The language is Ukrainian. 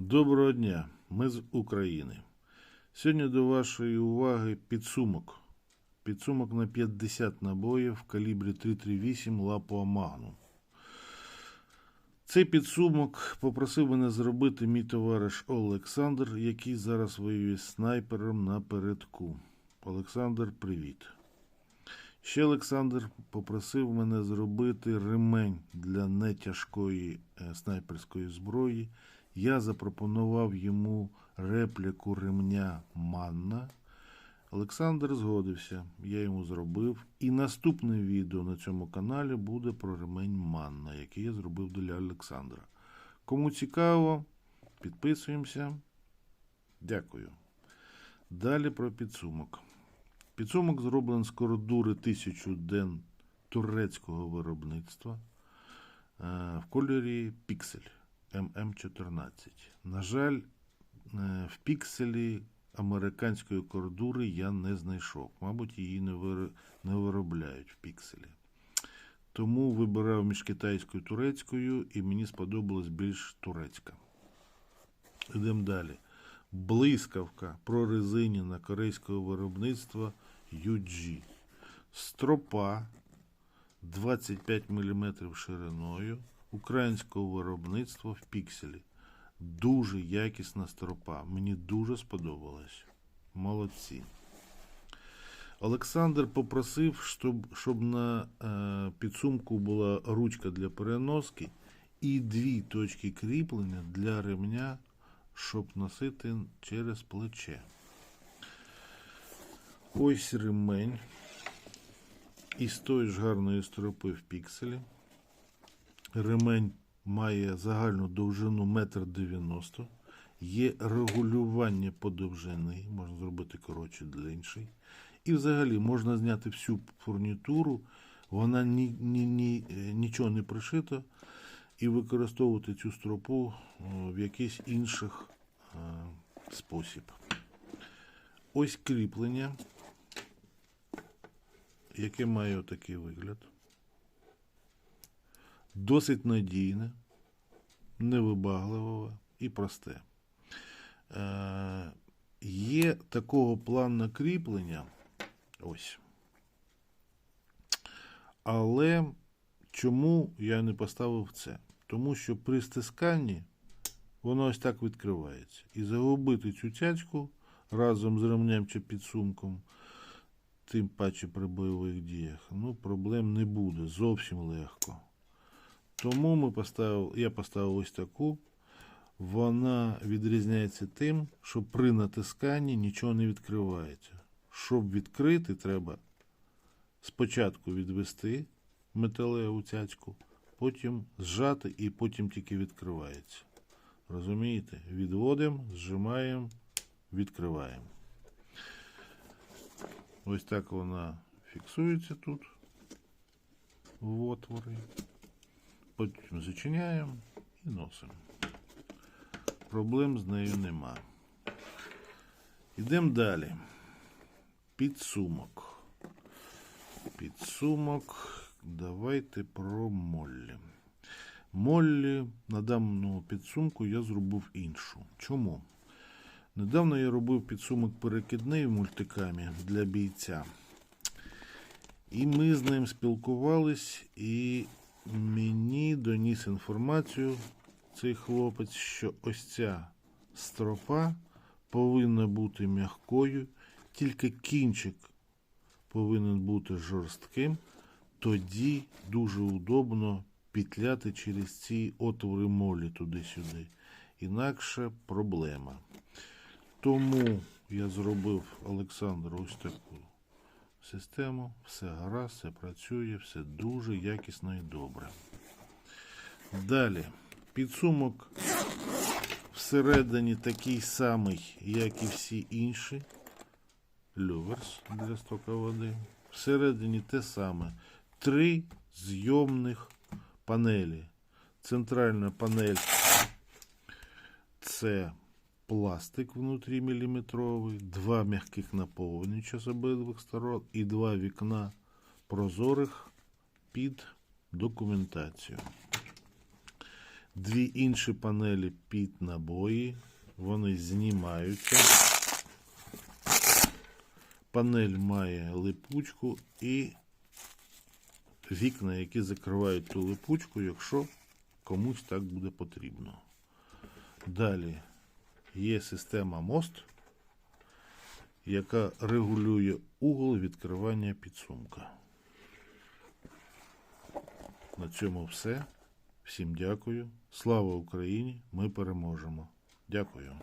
Доброго дня, ми з України. Сьогодні до вашої уваги підсумок. Підсумок на 50 набоїв в калібрі 338 Лапуа Магнум. Цей підсумок попросив мене зробити мій товариш Олександр, який зараз воює снайпером на передку. Олександр, привіт. Ще Олександр попросив мене зробити ремень для нетяжкої е, снайперської зброї. Я запропонував йому репліку ремня Манна. Олександр згодився, я йому зробив. І наступне відео на цьому каналі буде про ремень Манна, який я зробив для Олександра. Кому цікаво, підписуємося. Дякую. Далі про підсумок. Підсумок зроблений з кордури 1000 ден турецького виробництва е, в кольорі піксель ММ14. На жаль, е, в пікселі американської кордури я не знайшов. Мабуть, її не, виробляють в пікселі. Тому вибирав між китайською і турецькою, і мені сподобалась більш турецька. Йдемо далі. Блискавка прорезинена корейського виробництва UG. Стропа 25 мм шириною українського виробництва в пікселі. Дуже якісна стропа. Мені дуже сподобалось. Молодці. Олександр попросив, щоб, щоб на е, підсумку була ручка для переноски і дві точки кріплення для ремня, щоб носити через плече. Ось ремень із тої ж гарної стропи в пікселі. Ремень має загальну довжину 1,90 м. Є регулювання по довжини, можна зробити коротше длінший. І взагалі можна зняти всю фурнітуру, вона ні, ні, ні, е, нічого не пришита, і використовувати цю стропу е, в якийсь інших е, спосіб. Ось кріплення, яке має отакий вигляд. Досить надійне, невибагливе і просте. Е, є такого плану кріплення. Ось. Але чому я не поставив це? Тому що при стисканні воно ось так відкривається. І загубити цю цяцьку разом з ремнем чи підсумком, тим паче при бойових діях, ну, проблем не буде. Зовсім легко. Тому ми поставив, я поставив ось таку. Вона відрізняється тим, що при натисканні нічого не відкривається. Щоб відкрити, треба спочатку відвести металеву цяцьку, потім зжати і потім тільки відкривається. Розумієте? Відводимо, зжимаємо, відкриваємо. Ось так вона фіксується тут в отворі. Потім зачиняємо і носимо. Проблем з нею нема. Йдемо далі. Підсумок. Підсумок. Давайте про Моллі. Моллі на даному підсумку я зробив іншу. Чому? Недавно я робив підсумок перекидний в мультикамі для бійця. І ми з ним спілкувались, і мені доніс інформацію цей хлопець, що ось ця стропа повинна бути м'якою, тільки кінчик повинен бути жорстким, тоді дуже удобно петляти через ці отвори молі туди-сюди. Інакше проблема. Тому я зробив Олександру ось таку систему. Все гаразд, все працює, все дуже якісно і добре. Далі. Підсумок всередині такий самий, як і всі інші. Люверс для стока води. Всередині те саме. Три зйомних панелі. Центральна панель це пластик внутрі міліметровий, два м'яких наповнювача з обидвих сторон і два вікна прозорих під документацію. Дві інші панелі під набої. Вони знімаються. Панель має липучку і вікна, які закривають ту липучку, якщо комусь так буде потрібно. Далі є система мост, яка регулює угол відкривання підсумка. На цьому все. Всім дякую. Слава Україні! Ми переможемо. Дякую.